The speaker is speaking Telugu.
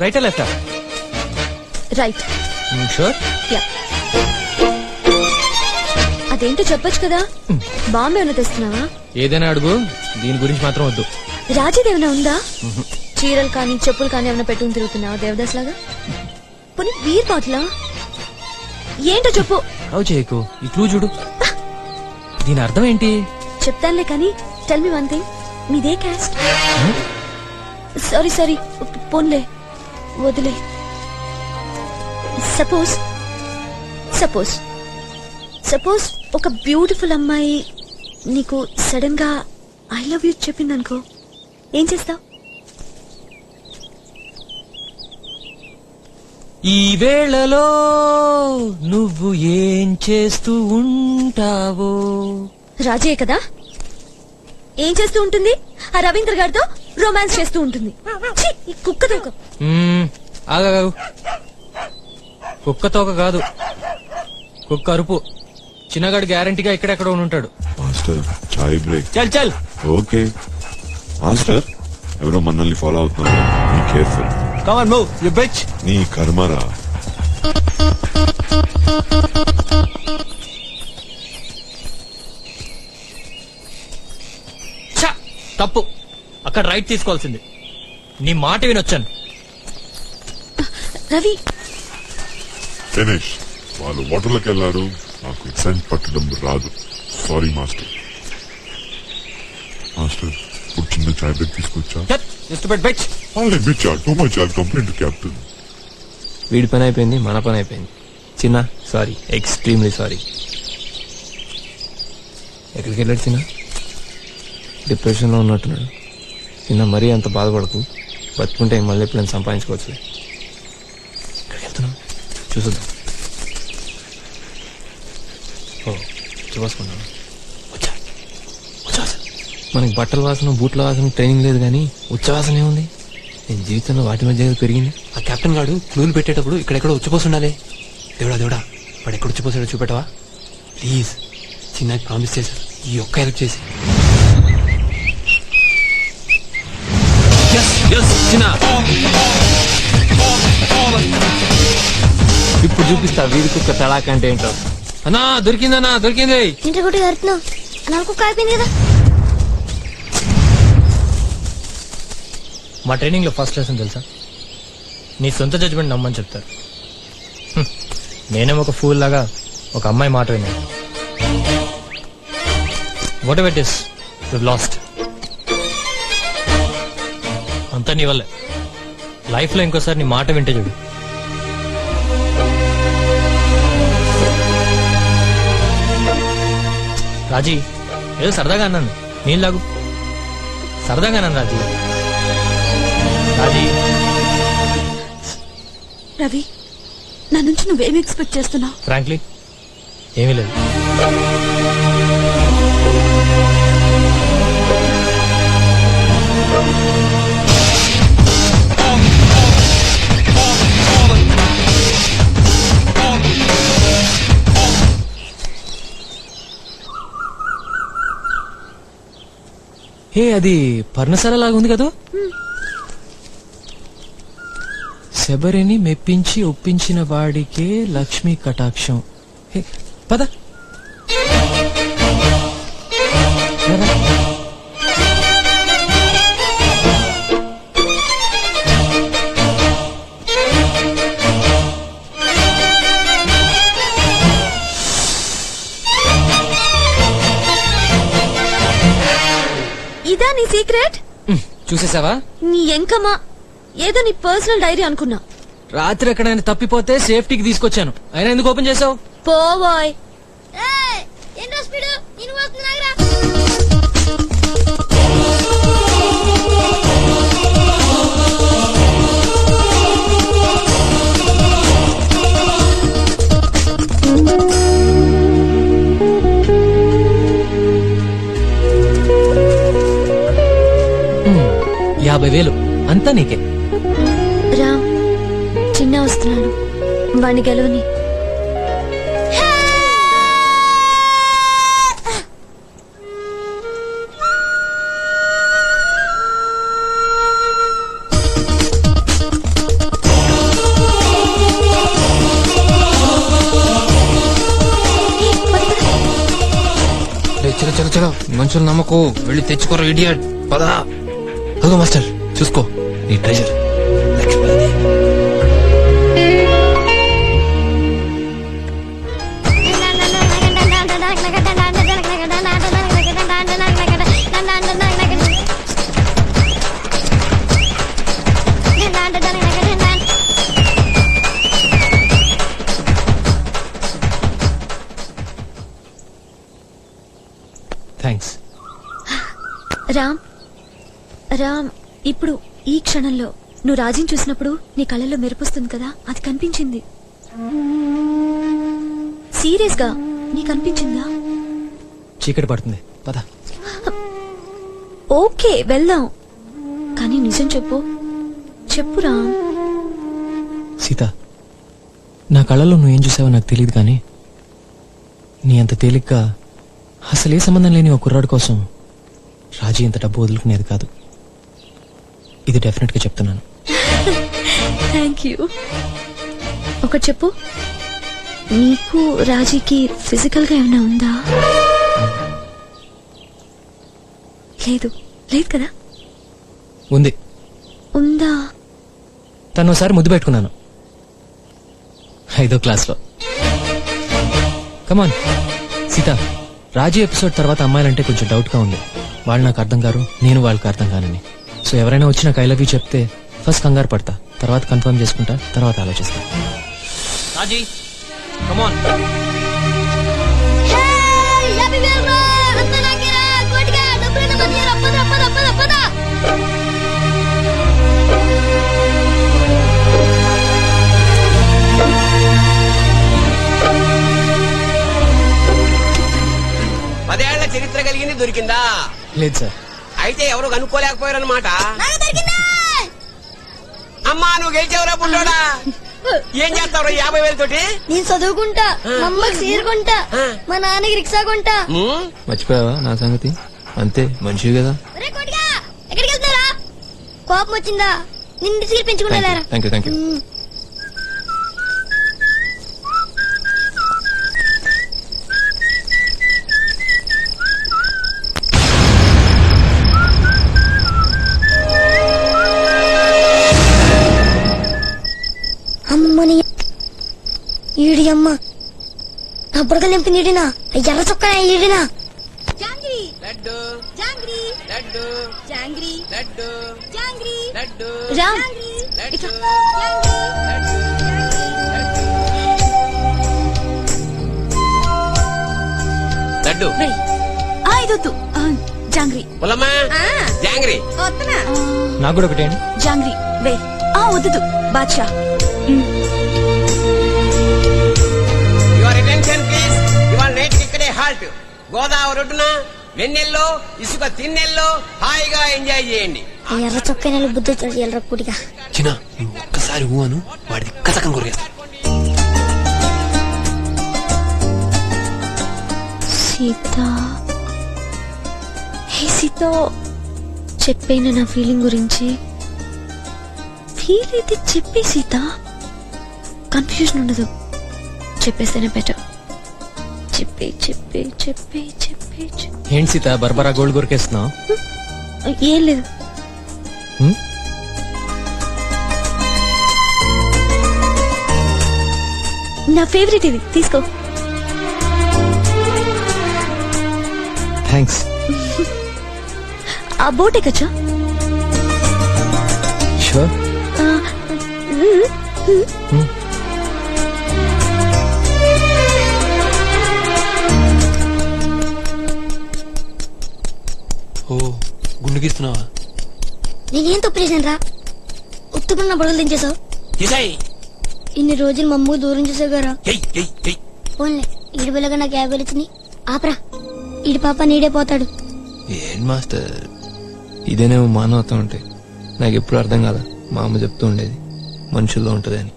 రైటా లెఫ్టా రైట్ షూర్ యా అదేంటో చెప్పొచ్చు కదా? బాంబే ఏమైనా తెస్తున్నావా? ఏదైనా అడుగు. దీని గురించి మాత్రం వద్దు. ఏమైనా ఉందా? చీరలు కానీ చెప్పులు కానీ ఏమైనా పెట్టుకుని తిరుగుతున్నావా దేవదాస్ లాగా? పోనీ వీర్ బాట్లా ఏంటో చెప్పు. అవు చేయకు? ఈ క్లూ చూడు. దీని అర్థం ఏంటి? చెప్తానులే కానీ టెల్ మీ వన్ థింగ్ మీదే క్యాస్ట్ సారీ సారీ పోన్లే. వదిలే. సపోజ్ సపోజ్ సపోజ్ ఒక బ్యూటిఫుల్ అమ్మాయి నీకు సడన్గా ఐ లవ్ యూ చెప్పింది అనుకో ఏం చేస్తావు? ఈ వేళలో నువ్వు ఏం చేస్తూ ఉంటావో? రాజే కదా? ఏం చేస్తూ ఉంటుంది? ఆ రవీంద్ర గారితో రొమాన్స్ చేస్తూ ఉంటుంది. ఛీ, ఈ కుక్క దూక మ్మ్, ఆగాగు కుక్క తోక కాదు. కుక్క అరుపు. చిన్నగాడు గ్యారంటీగా ఇక్కడెక్కడ ఉంటాడు. Master chai break. చల్ చల్. ఓకే. మాస్టర్ ఎవరో మనల్ని ఫాలో అవుతున్నారు. Be careful come on move you bitch నీ కర్మరా ఛ! తప్పు. అక్కడ రైట్ తీసుకోవాల్సింది. నీ మాట వినొచ్చాను. రవి. ఫినిష్. వాళ్ళు వాటర్లోకి వెళ్ళారు. నాకు సెంట్ పట్టడం రాదు. Sorry master. మాస్టర్ ఇప్పుడు చిన్న చాయ్ బ్రేక్ తీసుకొచ్చా? Just bet bitch too much I complaint captain వీడి పని అయిపోయింది మన పని అయిపోయింది. చిన్న సారీ ఎక్స్ట్రీమ్లీ సారీ ఎక్కడికి వెళ్ళాడు చిన్న? డిప్రెషన్లో ఉన్నట్టున్నాడు. నిన్న మరీ అంత బాధపడకు. బతుకుంటే మళ్ళీ ఎప్పుడైనా సంపాదించుకోవచ్చు. ఇక్కడికి వెళ్తున్నావు? చూసొద్దాం. ఓ చూసుకున్నాను వచ్చా ఉచ్ఛ్వాస మనకి బట్టల వాసన బూట్ల వాసన ట్రైనింగ్ లేదు కానీ ఉచ్చవాసన ఏముంది నేను జీవితంలో వాటి మధ్య పెరిగింది. ఆ కెప్టెన్ గాడు క్లూలు పెట్టేటప్పుడు ఇక్కడెక్కడ ఉచ్చిపోసి ఉండాలి దేవుడా దేవుడా వాడు ఎక్కడ ఉచ్చిపోసాడో చూపెట్టవా? ప్లీజ్ చిన్నకి ప్రామిస్ చేశారు. ఈ ఒక్క హెల్ప్ చేసి. చిన్న ఇప్పుడు చూపిస్తా వీరి కుక్క తడాక అంటే ఏంటో. అన్నా దొరికిందన్నా దొరికింది. ఇంటి కొట్టి కడుతున్నావు నాకు కాయిపోయింది కదా. మా ట్రైనింగ్లో ఫస్ట్ లెసన్ తెలుసా? నీ సొంత జడ్జ్మెంట్ నమ్మని చెప్తారు. హ్మ్. నేనేం ఒక ఫూల్ లాగా ఒక అమ్మాయి మాట విన్నాను. Whatever it is last అంతా నీ వల్లే. లైఫ్లో ఇంకోసారి నీ మాట వింటే చూడు. రాజీ ఏదో సరదాగా అన్నాను. నీళ్ళు లాగు సరదాగా అన్నాను రాజీ. రాజీ. రవి నా నుంచి నువ్వేం ఎక్స్పెక్ట్ చేస్తున్నావు? ఫ్రాంక్లీ ఏమీ లేదు. హే అది పర్ణశాల లాగా ఉంది కదా? శబరిని మెప్పించి ఒప్పించిన వాడికే లక్ష్మీ కటాక్షం. హే, పద. చూసేసావా నీ ఎంకమ్మా. ఏదో నీ పర్సనల్ డైరీ అనుకున్నా. రాత్రి ఎక్కడైనా తప్పిపోతే సేఫ్టీకి తీసుకొచ్చాను. అయినా ఎందుకు ఓపెన్ చేసావు పోవాయ్. యాభై వేలు. అంతా నీకే. రామ్ చిన్న వస్తున్నాడు వాణ్ణి గెలవని. చలో చలో మనుషులు నమ్మకు. వెళ్ళి తెచ్చుకోరు ఇడియట్ పదా. అదో మాస్టర్ చూసుకో. నీ ట్రెజర్ రామ్ ఇప్పుడు ఈ క్షణంలో నువ్వు రాజీని చూసినప్పుడు నీ కళ్ళల్లో మెరుపొస్తుంది కదా? అది కనిపించింది. సీరియస్గా నీకు అనిపించిందా? చీకటి పడుతుంది. పద. ఓకే వెళ్దాం. కానీ నిజం చెప్పు. చెప్పు రామ్. సీత నా కళ్ళలో నువ్వేం చూసావో నాకు తెలియదు కానీ నీ అంత తేలిగ్గా అసలు ఏ సంబంధం లేని ఒక కుర్రాడు కోసం రాజీ ఇంత డబ్బు వదులుకునేది కాదు. ఇది డెఫినెట్గా చెప్తున్నాను. థ్యాంక్ యూ ఒకటి చెప్పు. నీకు రాజీకి ఫిజికల్గా ఏమైనా ఉందా? లేదు. లేదు కదా? ఉంది. ఉందా? తను ఒకసారి ముద్దు పెట్టుకున్నాను. ఐదో క్లాస్లో. కమాన్ సీత రాజీ ఎపిసోడ్ తర్వాత అమ్మాయిలంటే కొంచెం డౌట్గా ఉంది. వాళ్ళు నాకు అర్థం కారు నేను వాళ్ళకి అర్థం కానని. సో ఎవరైనా వచ్చి నాకు ఐ లవ్ యూ చెప్తే ఫస్ట్ కంగారు పడతా. తర్వాత కన్ఫర్మ్ చేసుకుంటా తర్వాత ఆలోచిస్తా. రాజీ కమాన్ పదేళ్ళ చరిత్ర కలిగింది దొరికిందా? లేదు సార్. అయితే ఎవరు కనుక్కోలేకపోయారన్నమాట. అమ్మా నువ్వు గెలిచేవరా పుట్టోడా ఏం చేస్తావు యాభై వేల తోటి నేను చదువుకుంటా మా అమ్మకి సీరుకుంటా ఆ. మా నాన్నకి రిక్షా కొంటా. మర్చిపోయావా నా సంగతి? అంతే మంచివి కదా. ఎక్కడికి వెళ్తున్నారా? కోపం వచ్చిందా? నిన్ను పెంచుకున్నారా థ్యాంక్ యూ థ్యాంక్ యూ అమ్మ. నా బుడగలు నింపి నీడినా. ఎర్ర చొక్క ఈడినా జాంగ్రీ. లడ్డు. జాంగ్రీ. లడ్డు. జాంగ్రీ. లడ్డు. జాంగ్రీ. లడ్డు. రామ్. లడ్డు. లడ్డు. వెయ్. ఆ, ఇదొద్దు. ఆ, జాంగ్రీ. పుల్లమ్మా. జాంగ్రీ. వస్తున్నా ఆ, నాకు కూడా ఒకటేండి జాంగ్రీ. వే ఆ వద్దు. బాద్షా. గోదావరి ఒడ్డున వెన్నెల్లో ఇసుక తిన్నెల్లో హాయిగా ఎంజాయ్ చేయండి. ఎర్ర చొక్క నెల బుద్ధి ఎర్ర కుడిగా చిన్న నువ్వు ఒక్కసారి ఊహను వాడిది కథకం కొరిగేస్తా సీత. హే సీత. చెప్పేన నా ఫీలింగ్ గురించి. ఫీల్ అయితే చెప్పే సీత. కన్ఫ్యూజన్ ఉండదు. చెప్పేస్తేనే బెటర్. చెప్పే చెప్పే చెప్పే చెప్పే చెప్పే. ఏంటి సీత బర్బరా గోల్డ్ కొరికేస్తున్నావు? ఏం లేదు. హ్మ్? నా ఫేవరెట్ ఇది తీసుకో. థ్యాంక్స్ ఆ బోటే కచ్చా? షూర్ నేనేం తప్పు చేశాను రా ఉత్తుకున్న బుడగలు దించేసావు ఇన్ని రోజులు మా అమ్మ దూరం చేసావు గారా పోన్లే ఈడి పిల్లగా నాకు యాభై వచ్చినాయి ఆపరా. ఈడి పాప నీడే పోతాడు. ఏం మాస్టర్? ఇదేనేమో మానవత్వం అంటే. నాకు ఎప్పుడు అర్థం కాదా మా అమ్మ చెప్తూ ఉండేది. మనుషుల్లో ఉంటదని.